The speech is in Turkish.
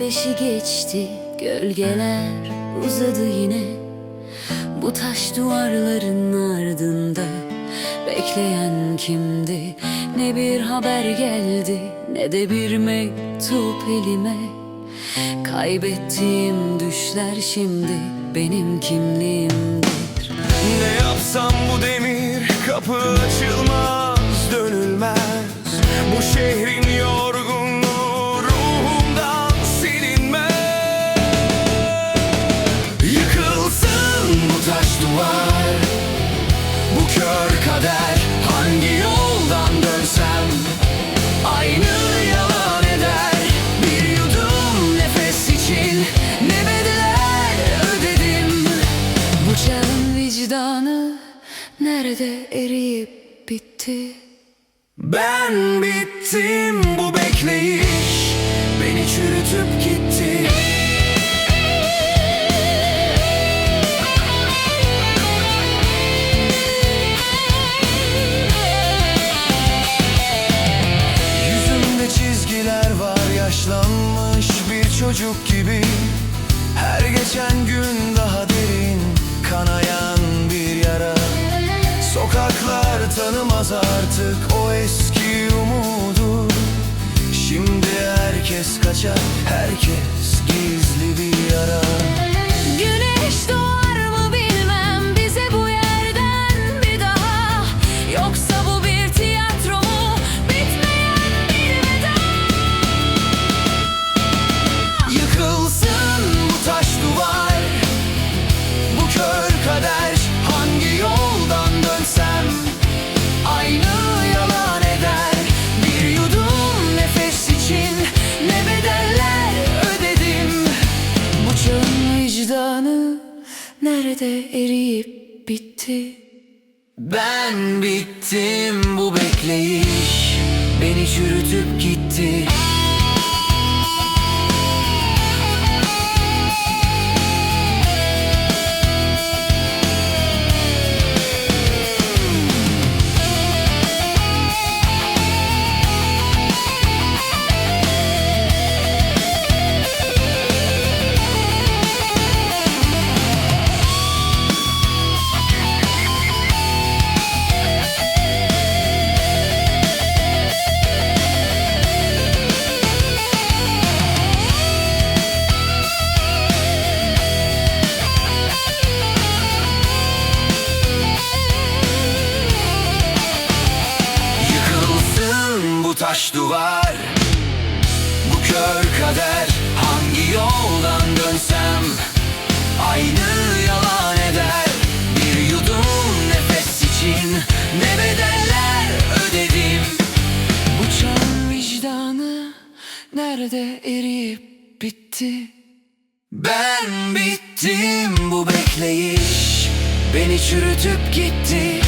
yaşı geçti Gölgeler uzadı yine. Bu taş duvarların ardında Bekleyen kimdi? Ne bir haber geldi Ne de bir mektup elime. Kaybettiğim düşler şimdi Benim kimliğimdir. Ne yapsam bu demir kapı açılmaz dönülmez. Bu şehrin vicdanı Nerede eriyip bitti? Ben bittim bu bekleyiş Beni çürütüp gitti. Yüzümde çizgiler var yaşlanmış bir çocuk gibi. Her geçen gün daha derin kanayan tanımaz artık o eski umudu. Şimdi herkes kaçar, herkes gizli bir yara. Güneş doğar nerede eriyip bitti? Ben bittim bu bekleyiş. Beni çürütüp gitti taş duvar. Bu kör kader hangi yoldan dönsem? Aynı yalan eder. Bir yudum nefes için ne bedeller ödedim? Bu çağın vicdanı nerede eriyip bitti? Ben bittim bu bekleyiş. Beni çürütüp gitti